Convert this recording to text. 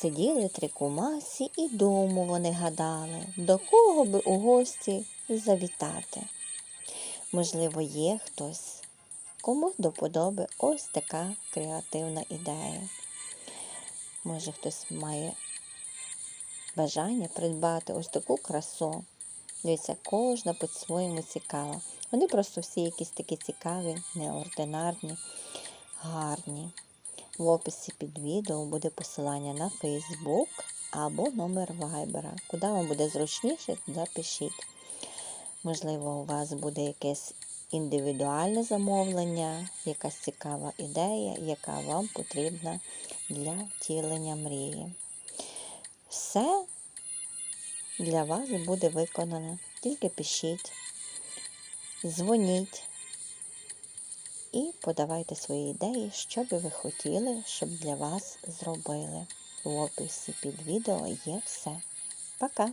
Сиділи три кумасі і дому вони гадали, до кого би у гості завітати. Можливо, є хтось, кому до подоби ось така креативна ідея. Може, хтось має бажання придбати ось таку красу. Дивіться, кожна по-своєму цікава. Вони просто всі якісь такі цікаві, неординарні, гарні. В описі під відео буде посилання на Facebook або номер Viber. Куди вам буде зручніше, туди пишіть. Можливо, у вас буде якесь індивідуальне замовлення, якась цікава ідея, яка вам потрібна для втілення мрії. Все для вас буде виконано. Тільки пишіть, дзвоніть і подавайте свої ідеї, що би ви хотіли, щоб для вас зробили. В описі під відео є все. Пока!